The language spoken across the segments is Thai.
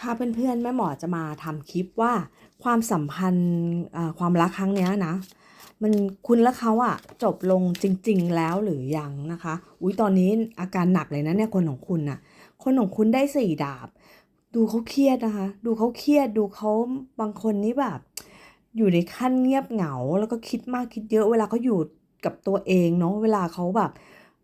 ค่ะเพื่อนๆแม่หมอจะมาทำคลิปว่าความสัมพันธ์ความรักครั้งนี้นะ มันคุณและเขาอะจบลงจริง ๆ แล้วหรือยังนะคะ อุ้ยตอนนี้อาการหนักเลยนะเนี่ยคนของคุณน่ะ คนของคุณได้สี่ดาบ ดูเขาเครียดนะคะ ดูเขาเครียดดูเขาบางคนนี่แบบ อยู่ในขั้นเงียบเหงา แล้วก็คิดมากคิดเยอะเวลาเขาอยู่กับตัวเองเนาะเวลาเขาแบบ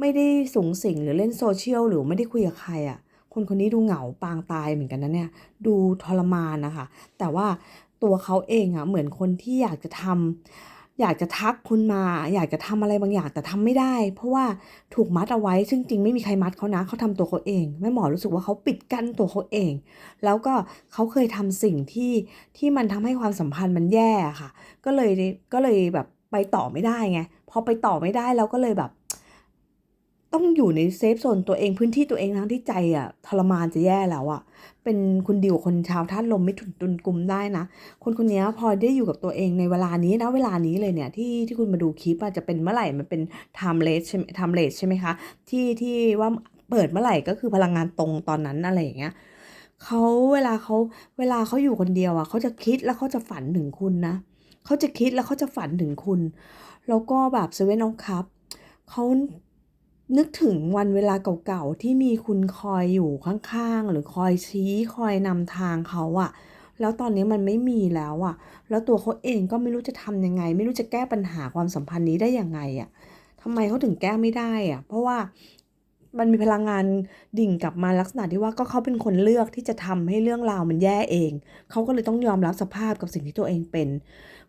ไม่ได้สูงสิงหรือเล่นโซเชียลหรือไม่ได้คุยกับใครอะ่ะ คนคนนี้ดูเหงาปางตายเหมือนกันนะเนี่ยดูทรมานนะคะ แต่ว่าตัวเขาเองอะ่ะเหมือนคนที่อยากจะทำอยากจะทักคุณมา อยากจะทำอะไรบางอย่างแต่ทำไม่ได้ เพราะว่าถูกมัดเอาไว้ ซึ่งจริงไม่มีใครมัดเขานะเขาทำตัวเขาเองแม่หมอรู้สึกว่าเขาปิดกั้นตัวเขาเอง แล้วก็เขาเคยทำสิ่งที่ที่มันทำให้ความสัมพันธ์มันแย่ค่ะ ก็เลยก็เลยแบบไปต่อไม่ได้ไงพอไปต่อไม่ได้แล้วก็เลยแบบ ต้องอยู่ในเซฟโซนตัวเองพื้นที่ตัวเองทั้งที่ใจอะทรมานจะแย่แล้วอะ เป็นคุณดิวคนชาวธาตุลมไม่ถุนตุนกลุ่มได้นะ คนคนนี้พอได้อยู่กับตัวเองในเวลานี้นะเวลานี้เลยเนี่ยที่ที่คุณมาดูคลิปอาจจะเป็นเมื่อไหร่มันเป็น time r a t ใช่ไหม time r a t ใช่ไหมคะที่ที่ว่าเปิดเมื่อไหร่ก็คือพลังงานตรงตอนนั้นอะไรอย่างเงี้ยเขาเวลาเขาเวลาเขาอยู่คนเดียวอะเขาจะคิดแล้วเขาจะฝันถึงคุณนะเขาจะคิดแล้วเขาจะฝันถึงคุณ แล้วก็แบบเซเว่นออฟคัพเขา นึกถึงวันเวลาเก่าๆที่มีคุณคอยอยู่ข้างๆ หรือคอยชี้คอยนำทางเขาอะแล้วตอนนี้มันไม่มีแล้วอะแล้วตัวเขาเองก็ไม่รู้จะทำยังไง ไม่รู้จะแก้ปัญหาความสัมพันธ์นี้ได้ยังไงอะทำไมเขาถึงแก้ไม่ได้อะเพราะว่า มันมีพลังงานดิ่งกลับมาลักษณะที่ว่าก็เขาเป็นคนเลือกที่จะทำให้เรื่องราวมันแย่เอง เขาก็เลยต้องยอมรับสภาพกับสิ่งที่ตัวเองเป็น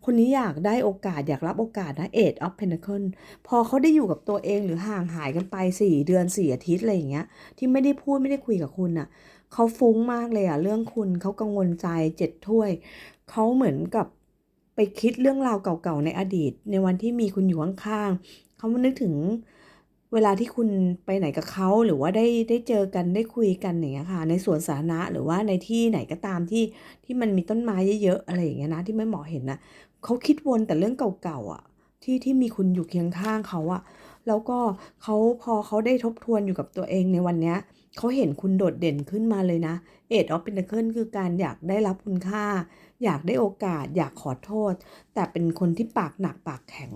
คนนี้อยากได้โอกาสอยากรับโอกาสนะ Eight of Pentacle พอเขาได้อยู่กับตัวเองหรือห่างหายกันไป 4 เดือน 4 อาทิตย์อะไรอย่างเงี้ยที่ไม่ได้พูดไม่ได้คุยกับคุณน่ะเขาฟุ้งมากเลยอะเรื่องคุณเขากังวลใจเจ็ดถ้วย เขาเหมือนกับไปคิดเรื่องราวเก่าๆในอดีต ในวันที่มีคุณอยู่ข้างๆเขามานึกถึง เวลาที่คุณไปไหนกับเขาหรือว่าได้ได้เจอกันได้คุยกันอย่างเงี้ยค่ะ ในสวนสาธารณะหรือว่าในที่ไหนก็ตามที่ที่มันมีต้นไม้เยอะๆอะไรอย่างเงี้ยนะที่ไม่หมอเห็นนะเขาคิดวนแต่เรื่องเก่าๆอะ ที่ที่มีคุณอยู่เคียงข้างเขาอะแล้วก็เขาพอเขาได้ทบทวนอยู่กับตัวเองในวันเนี้ยเขาเห็นคุณโดดเด่นขึ้นมาเลยนะเอ็ดออฟเป็นเคิลคือการอยากได้รับคุณค่า อยากได้โอกาส อยากขอโทษ แต่เป็นคนที่ปากหนักปากแข็ง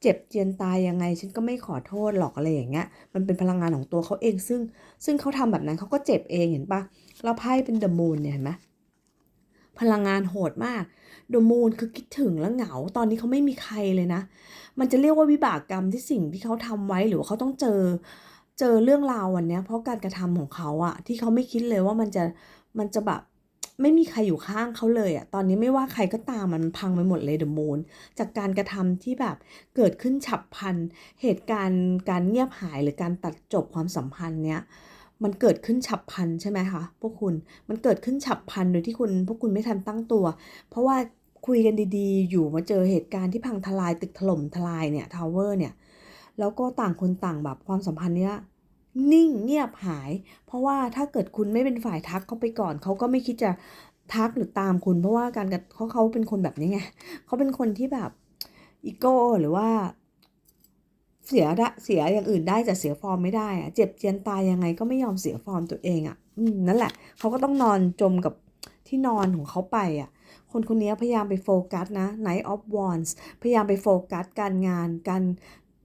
เจ็บเจียนตายยังไง ฉันก็ไม่ขอโทษหรอกอะไรอย่างเงี้ย มันเป็นพลังงานของตัวเขาเอง ซึ่ง ซึ่งเขาทำแบบนั้นเขาก็เจ็บเองเห็นปะแล้วไพ่เป็นเดอะมูนเนี่ยเห็นไหมพลังงานโหดมากเดอะมูนคือคิดถึงแล้วเหงา ตอนนี้เขาไม่มีใครเลยนะ มันจะเรียกว่าวิบากกรรมที่สิ่งที่เขาทำไว้หรือว่าเขาต้องเจอ เจอเรื่องราววันนี้เพราะการกระทำของเขาอะที่เขาไม่คิดเลยว่ามันจะมันจะแบบ ไม่มีใครอยู่ข้างเขาเลยอะตอนนี้ไม่ว่าใครก็ตามมันพังไปหมดเลยเดอะมูนจากการกระทำที่แบบเกิดขึ้นฉับพลัน เหตุการณ์การเงียบหายหรือการตัดจบความสัมพันธ์เนี้ยมันเกิดขึ้นฉับพลันใช่ไหมคะพวกคุณมันเกิดขึ้นฉับพลันโดยที่คุณพวกคุณไม่ทันตั้งตัว เพราะว่าคุยกันดีๆ อยู่มาเจอเหตุการณ์ที่พังทลายตึกถล่มทลายเนี่ยทาวเวอร์เนี่ยแล้วก็ต่างคนต่างแบบความสัมพันธ์เนี้ย นิ่งเงียบหาย เพราะว่าถ้าเกิดคุณไม่เป็นฝ่ายทักเขาไปก่อน เขาก็ไม่คิดจะทักหรือตามคุณ เพราะว่าการเขาเขาเป็นคนแบบนี้ไงเขาเป็นคนที่แบบอีโก้หรือว่า เสียได้เสียอย่างอื่นได้แต่เสียฟอร์มไม่ได้อะเจ็บเจียนตายยังไงก็ไม่ยอมเสียฟอร์มตัวเองอะ่ะอืมนั่นแหละเขาก็ต้องนอนจมกับที่นอนของเขาไปอะคนคนนี้พยายามไปโฟกัสนะ Night of Wands พยายามไปโฟกัสการงานการ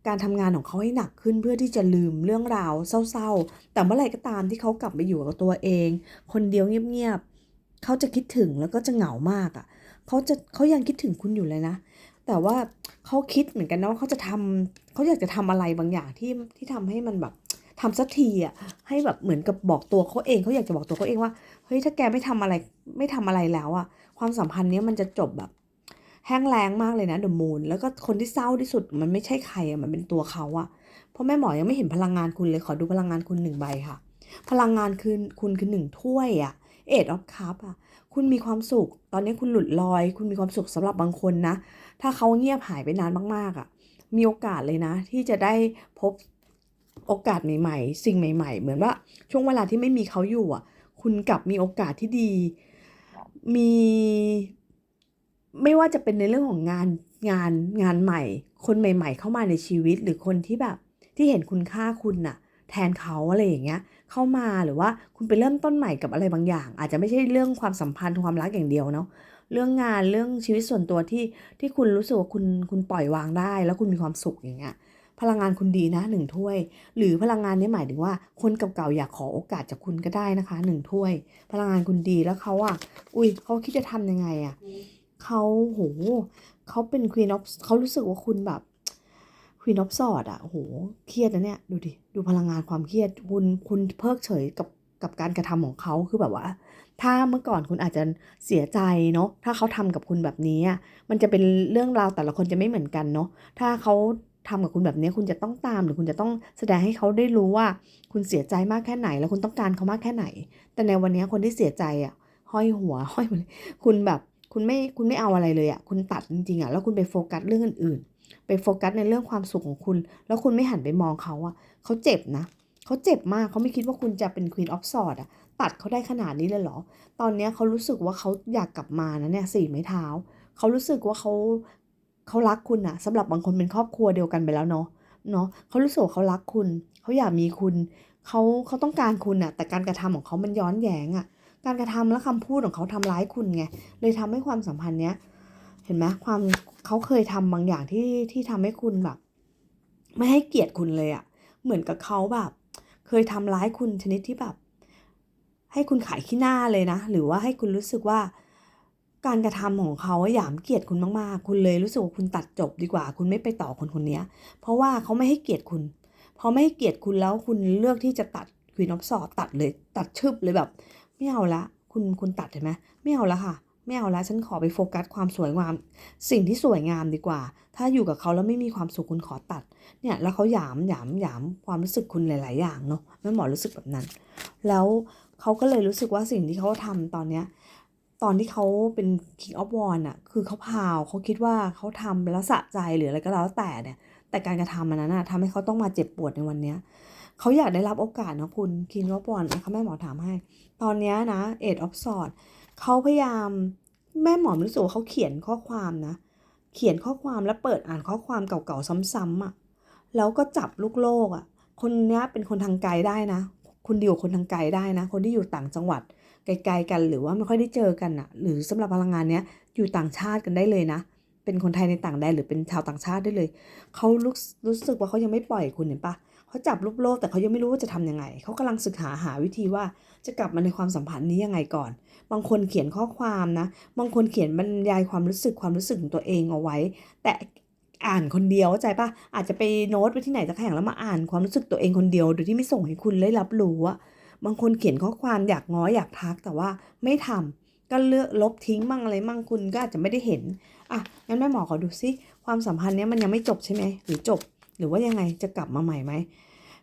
การทำงานของเขาให้หนักขึ้นเพื่อที่จะลืมเรื่องราวเศร้าๆ แต่เมื่อไหร่ก็ตามที่เขากลับมาอยู่กับตัวเอง คนเดียวเงียบๆเขาจะคิดถึงแล้วก็จะเหงามากอะ่ะเขาจะเขายังคิดถึงคุณอยู่เลยนะ แต่ว่าเขาคิดเหมือนกันนะว่าเขาจะทำเขาอยากจะทำอะไรบางอย่างที่ที่ทำให้มันแบบทำสักทีอะให้แบบเหมือนกับบอกตัวเขาเองเขาอยากจะบอกตัวเขาเองว่าเฮ้ยถ้าแกไม่ทำอะไรไม่ทำอะไรแล้วอะความสัมพันธ์นี้มันจะจบแบบ แห้งแล้งมากเลยนะเดอะมูนแล้วก็คนที่เศร้าที่สุดมันไม่ใช่ใครอะมันเป็นตัวเขาอะเพราะแม่หมอยังไม่เห็นพลังงานคุณเลยขอดูพลังงานคุณหนึ่งใบค่ะ พลังงานคือคุณคือหนึ่งถ้วยอะเอ็ดออฟคัพอะคุณมีความสุข ตอนนี้คุณหลุดลอย คุณมีความสุขสำหรับบางคนนะ ถ้าเขาเงียบหายไปนานมากๆอะ่ะมีโอกาสเลยนะ ที่จะได้พบโอกาสใหม่ ๆ สิ่งใหม่ ๆ เหมือนว่าช่วงเวลาที่ไม่มีเขาอยู่อะ คุณกลับมีโอกาสที่ดี มี ไม่ว่าจะเป็นในเรื่องของงานงานงานใหม่ คนใหม่ ๆ เข้ามาในชีวิตหรือคนที่แบบที่เห็นคุณค่าคุณน่ะ แทนเขาอะไรอย่างเงี้ย เข้ามาหรือว่าคุณไปเริ่มต้นใหม่กับอะไรบางอย่าง อาจจะไม่ใช่เรื่องความสัมพันธ์ความรักอย่างเดียวเนาะเรื่องงานเรื่องชีวิตส่วนตัวที่ที่คุณรู้สึกว่าคุณคุณปล่อยวางได้ แล้วคุณมีความสุขอย่างเงี้ยพลังงานคุณดีนะหนึ่งถ้วย หรือพลังงานนี้หมายถึงว่า คนเก่าๆอยากขอโอกาสจากคุณก็ได้นะคะหนึ่งถ้วย พลังงานคุณดีแล้วเขาอะอุ้ยเขาคิดจะทำยังไงอะ เขาโหเขาเป็นควีนอฟเขารู้สึกว่าคุณแบบควีนอฟสอดอะโหเครียดนะเนี่ยดูดิดูพลังงานความเครียดคุณคุณเพิกเฉยกับกับการกระทำของเขาคือแบบว่า ถ้าเมื่อก่อนคุณอาจจะเสียใจเนาะถ้าเขาทำกับคุณแบบนี้มันจะเป็นเรื่องราวแต่ละคนจะไม่เหมือนกันเนาะถ้าเขาทำกับคุณแบบนี้คุณจะต้องตามหรือคุณจะต้องแสดงให้เขาได้รู้ว่า คุณเสียใจมากแค่ไหน แล้วคุณต้องการเขามากแค่ไหน แต่ในวันนี้คนที่เสียใจอะห้อยหัวห้อยหมดเลยคุณแบบ คุณไม่คุณไม่เอาอะไรเลยอะ คุณตัดจริงๆอะแล้วคุณไปโฟกัสเรื่องอื่นๆ ไปโฟกัสในเรื่องความสุขของคุณ แล้วคุณไม่หันไปมองเขาอะเขาเจ็บนะเขาเจ็บมากเขาไม่คิดว่าคุณจะเป็นควีนออฟสอดอะตัดเขาได้ขนาดนี้เลยเหรอ ตอนเนี้ยเขารู้สึกว่าเขาอยากกลับมานะเนี่ยสี่ไม้เท้า เขารู้สึกว่าเขาเขารักคุณอะสำหรับบางคนเป็นครอบครัวเดียวกันไปแล้วเนาะเนาะเขารู้สึกเขารักคุณ เขาอยากมีคุณ เขาเขาต้องการคุณอะแต่การกระทำของเขามันย้อนแย้งอะ การกระทำและคำพูดของเขาทำร้ายคุณไง เลยทำให้ความสัมพันธ์เนี้ย เห็นไหมความเขาเคยทำบางอย่างที่ที่ทำให้คุณแบบ ไม่ให้เกียรติคุณเลยอะเหมือนกับเขาแบบ เคยทำร้ายคุณชนิดที่แบบ ให้คุณขายขี้หน้าเลยนะ หรือว่าให้คุณรู้สึกว่าการกระทำของเขาอะหยามเกียรติคุณมากๆ คุณเลยรู้สึกว่าคุณตัดจบดีกว่า คุณไม่ไปต่อคนคนนี้เพราะว่าเขาไม่ให้เกียรติคุณ พอไม่ให้เกียรติคุณแล้วคุณเลือกที่จะตัดควีนออฟสอดตัดเลย ตัดชึบเลยแบบ ไม่เอาละ คุณคุณตัดเห็นไหมไม่เอาละค่ะ ไม่เอาละฉันขอไปโฟกัสความสวยงาม สิ่งที่สวยงามดีกว่า ถ้าอยู่กับเขาแล้วไม่มีความสุขคุณขอตัด เนี่ยแล้วเขาหยามหยามหยามความรู้สึกคุณหลาย ๆ อย่างเนาะแม่หมอรู้สึกแบบนั้น แล้วเขาก็เลยรู้สึกว่าสิ่งที่เขาทำตอนเนี้ยตอนที่เขาเป็น King of w a n อะคือเขาพาวเขาคิดว่าเขาทำแล้วสะใจหรืออะไรก็แล้วแต่เนี่ย แต่การกระทำมันนั้นอะทำให้เขาต้องมาเจ็บปวดในวันเนี้ย เขาอยากได้รับโอกาสนะคุณ King of w a n นะคะแม่หมอถามให้ ตอนนี้นะ Eight of Swords เขาพยายามแม่หมอรู้สึกว่าเขาเขียนข้อความนะ เขียนข้อความแล้วเปิดอ่านข้อความเก่าๆซ้ำๆอะแล้วก็จับลูกโลกอะคนนี้เป็นคนทางไกลได้นะ คุณดีกว่าคนทางไกลได้นะ คนที่อยู่ต่างจังหวัดไกลๆกันหรือว่าไม่ค่อยได้เจอกันอะหรือสำหรับพลังงานเนี้ยอยู่ต่างชาติกันได้เลยนะเป็นคนไทยในต่างแดนหรือเป็นชาวต่างชาติได้เลย เขารู้รู้สึกว่าเขายังไม่ปล่อยคุณเห็นปะ เขาจับลูกโลกแต่เขายังไม่รู้ว่าจะทำยังไง เขากำลังศึกหาหาวิธีว่าจะกลับมาในความสัมพันธ์นี้ยังไงก่อน บางคนเขียนข้อความนะ บางคนเขียนบรรยายความรู้สึกความรู้สึกของตัวเองเอาไว้ แต่อ่านคนเดียวเข้าใจปะอาจจะไปโน้ตไปที่ไหนสักแห่งแล้วมาอ่านความรู้สึกตัวเองคนเดียวโดยที่ไม่ส่งให้คุณได้รับรู้อะบางคนเขียนข้อความอยากง้ออยากทักแต่ว่าไม่ทำก็เลือกลบทิ้งมั่งอะไรมั่งคุณก็อาจจะไม่ได้เห็น อะงั้นแม่หมอขอดูซิความสัมพันธ์เนี้ยมันยังไม่จบใช่ไหมหรือจบ หรือว่ายังไงจะกลับมาใหม่ไหม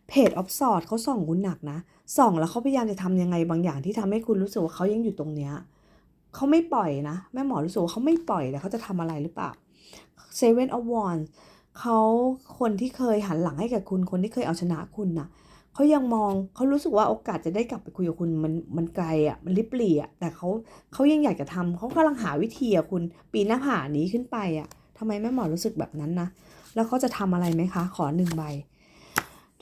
เพจออฟสอดเขาส่องคุณหนักนะส่องแล้วเขาพยายามจะทำยังไงบางอย่างที่ทำให้คุณรู้สึกว่าเขายังอยู่ตรงเนี้ยเขาไม่ปล่อยนะแม่หมอรู้สึกว่าเขาไม่ปล่อยแต่เขาจะทำอะไรหรือเปล่า Seven of Wands เขาคนที่เคยหันหลังให้กับคุณคนที่เคยเอาชนะคุณน่ะเขายังมองเขารู้สึกว่าโอกาสจะได้กลับไปคุยกับคุณมันมันไกลอะมันลิบหลี่อะแต่เขาเขายังอยากจะทำเขากำลังหาวิธีอะคุณปีนหน้าผานี้ขึ้นไปอะ ทำไมแม่หมอรู้สึกแบบนั้นนะ แล้วเขาจะทำอะไรไหมคะ ขอหนึ่งใบ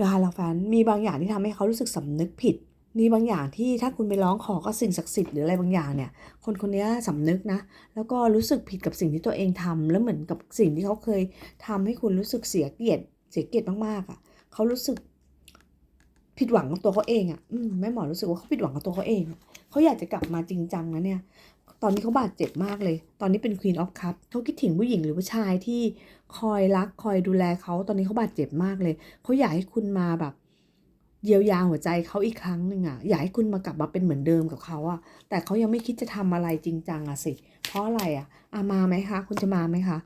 ดาราแฟนมีบางอย่างที่ทำให้เขารู้สึกสำนึกผิด มีบางอย่างที่ถ้าคุณไปร้องขอก็สิ่งศักดิ์สิทธิ์หรืออะไรบางอย่างเนี่ย คนคนนี้สำนึกนะ แล้วก็รู้สึกผิดกับสิ่งที่ตัวเองทำแล้วเหมือนกับสิ่งที่เขาเคยทำให้คุณรู้สึกเสียเกียรติ เสียเกียรติมากๆอะ เขารู้สึกผิดหวังกับตัวเขาเองอะ่ะแม่หมอรู้สึกว่าเขาผิดหวังกับตัวเขาเอง เขาอยากจะกลับมาจริงจังนะเนี่ย ตอนนี้เขาบาดเจ็บมากเลย ตอนนี้เป็น Queen of Cup เขาคิดถึงผู้หญิงหรือผู้ชายที่คอยรักคอยดูแลเขาตอนนี้เขาบาดเจ็บมากเลย เขาอยากให้คุณมาแบบ เยียวยาหัวใจเขาอีกครั้งหนึ่งอะอยากให้คุณมากลับมาเป็นเหมือนเดิมกับเขาอะแต่เขายังไม่คิดจะทำอะไรจริงจังอะสิ เพราะอะไรอะอามาไหมคะ คุณจะมาไหมคะ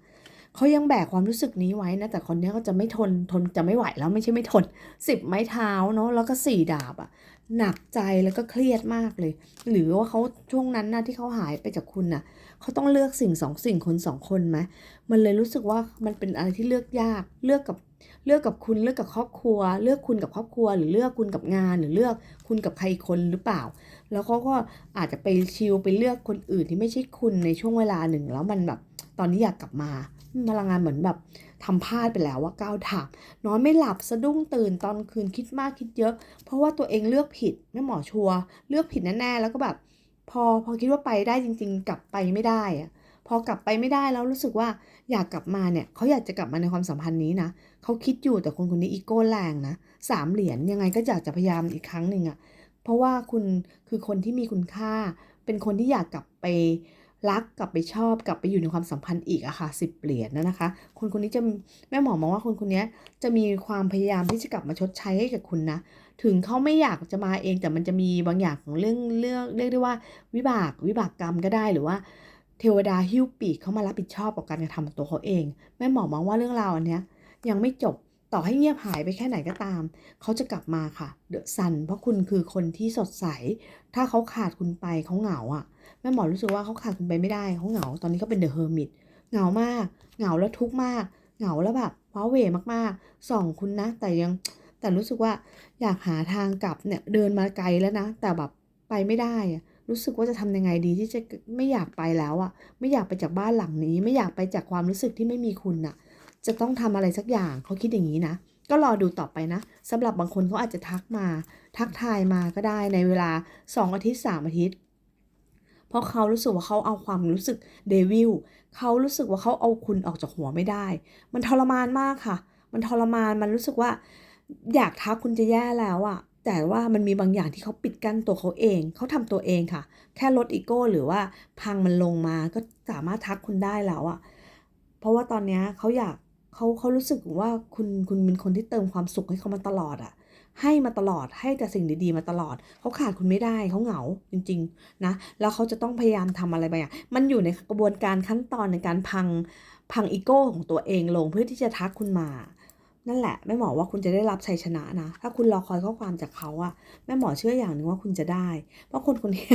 เขายังแบกความรู้สึกนี้ไว้นะแต่คนนี้ก็จะไม่ทนทนจะไม่ไหวแล้วไม่ใช่ไม่ทนสิบไม้เท้าเนาะแล้วก็สี่ดาบอะหนักใจแล้วก็เครียดมากเลย หรือว่าเขาช่วงนั้นนะที่เขาหายไปจากคุณน่ะเขาต้องเลือกสิ่งสองสิ่งคนสองคนไหมมันเลยรู้สึกว่ามันเป็นอะไรที่เลือกยากเลือกกับเลือกกับคุณเลือกกับครอบครัว เลือกคุณกับครอบครัว หรือเลือกคุณกับงาน หรือเลือกคุณกับใครคนหรือเปล่า แล้วเขาก็อาจจะไปชิลไปเลือกคนอื่นที่ไม่ใช่คุณในช่วงเวลาหนึ่ง แล้วมันแบบตอนนี้อยากกลับมา พลังงานเหมือนแบบทำพลาดไปแล้วว่าก้าวถามนอนไม่หลับสะดุ้งตื่นตอนคืนคิดมากคิดเยอะ เพราะว่าตัวเองเลือกผิดแม่หมอชัวเลือกผิดแน่ๆแล้วก็แบบ พอพอคิดว่าไปได้จริง ๆ กลับไปไม่ได้อะพอกลับไปไม่ได้แล้วรู้สึกว่าอยากกลับมาเนี่ยเขาอยากจะกลับมาในความสัมพันธ์นี้นะเขาคิดอยู่แต่คนคนนี้อีโก้แรงนะสามเหรียญยังไงก็อยากจะพยายามอีกครั้งหนึ่งอะเพราะว่าคุณคือคนที่มีคุณค่า เป็นคนที่อยากกลับไป รักกลับไปชอบกลับไปอยู่ในความสัมพันธ์อีกอะค่ะสิบเหรียญนะนะคะ คนคนนี้จะแม่หมอมองว่าคนคนนี้จะมีความพยายามที่จะกลับมาชดใช้ให้กับคุณนะ ถึงเขาไม่อยากจะมาเองแต่มันจะมีบางอย่างของเรื่องเรื่องเรียกได้ว่า วิบากวิบากกรรมก็ได้หรือว่า เทวดาหิ้วปีกเขามารับผิดชอบกับการกระทำของตัวเขาเอง แม่หมอมองว่าเรื่องราวอันเนี้ยยังไม่จบต่อให้เงียบหายไปแค่ไหนก็ตาม เขาจะกลับมาค่ะ เดอะซัน เพราะคุณคือคนที่สดใส ถ้าเขาขาดคุณไปเขาเหงาอะ ม่หมอรู้สึกว่าเขาขาดคุณไปไม่ได้เขาเหงาตอนนี้เขาเป็นเดอะเฮอร์มิตเหงามากเหงาแล้วทุกข์มาก เหงาแล้วแบบว้าเวมากๆส่องคุณนะ แต่ยังแต่รู้สึกว่าอยากหาทางกลับเนี่ยเดินมาไกลแล้วนะ แต่แบบไปไม่ได้อะรู้สึกว่าจะทำยังไงดีที่จะไม่อยากไปแล้วอะไม่อยากไปจากบ้านหลังนี้ ไม่อยากไปจากความรู้สึกที่ไม่มีคุณอะจะต้องทำอะไรสักอย่างเขาคิดอย่างนี้นะก็รอดูต่อไปนะสำหรับบางคนเขาอาจจะทักมา ทักทายมาก็ได้ในเวลา 2 อาทิตย์ 3 อาทิตย์ เพราะเขารู้สึกว่าเขาเอาความรู้สึกเดวิลเขารู้สึกว่าเขาเอาคุณออกจากหัวไม่ได้ มันทรมานมากค่ะ มันทรมานมันรู้สึกว่า อยากทักคุณจะแย่แล้วอะแต่ว่ามันมีบางอย่างที่เขาปิดกั้นตัวเขาเอง เขาทำตัวเองค่ะ แค่ลดอีโก้หรือว่าพังมันลงมาก็สามารถทักคุณได้แล้วอะเพราะว่าตอนนี้เขาอยากเขาเขารู้สึกว่าคุณคุณเป็นคนที่เติมความสุขให้เขามาตลอดอะ ให้มาตลอดให้แต่สิ่งดีๆมาตลอด เขาขาดคุณไม่ได้เขาเหงาจริงๆนะแล้วเขาจะต้องพยายามทำอะไรบางอย่างมันอยู่ในกระบวนการขั้นตอนในการพังพังอีโก้ของตัวเองลงเพื่อที่จะทักคุณมานั่นแหละแม่หมอว่าคุณจะได้รับชัยชนะนะ ถ้าคุณรอคอยข้อความจากเขาอะแม่หมอเชื่ออย่างหนึ่งว่าคุณจะได้ เพราะคนคนนี้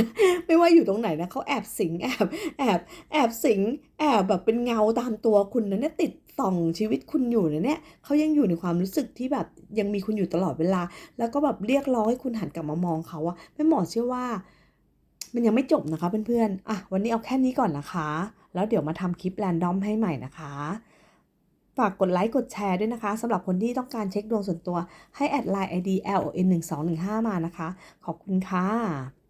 ไม่ว่าอยู่ตรงไหนนะเขาแอบสิงแอบแอบแอบสิงแอบแบบเป็นเงาตามตัวคุณนะเนี่ยติด ส่องชีวิตคุณอยู่นะเนี่ยเขายังอยู่ในความรู้สึกที่แบบยังมีคุณอยู่ตลอดเวลา แล้วก็แบบเรียกร้องให้คุณหันกลับมามองเขาอะแม่หมอเชื่อว่า มันยังไม่จบนะคะเพื่อนๆอะวันนี้เอาแค่นี้ก่อนนะคะ แล้วเดี๋ยวมาทำคลิปแรนดอมให้ใหม่นะคะฝากกดไลค์กดแชร์ด้วยนะคะสำหรับคนที่ต้องการเช็คดวงส่วนตัวให้แอดไลน์ ID LON 1 2 1 5มานะคะ ขอบคุณค่ะ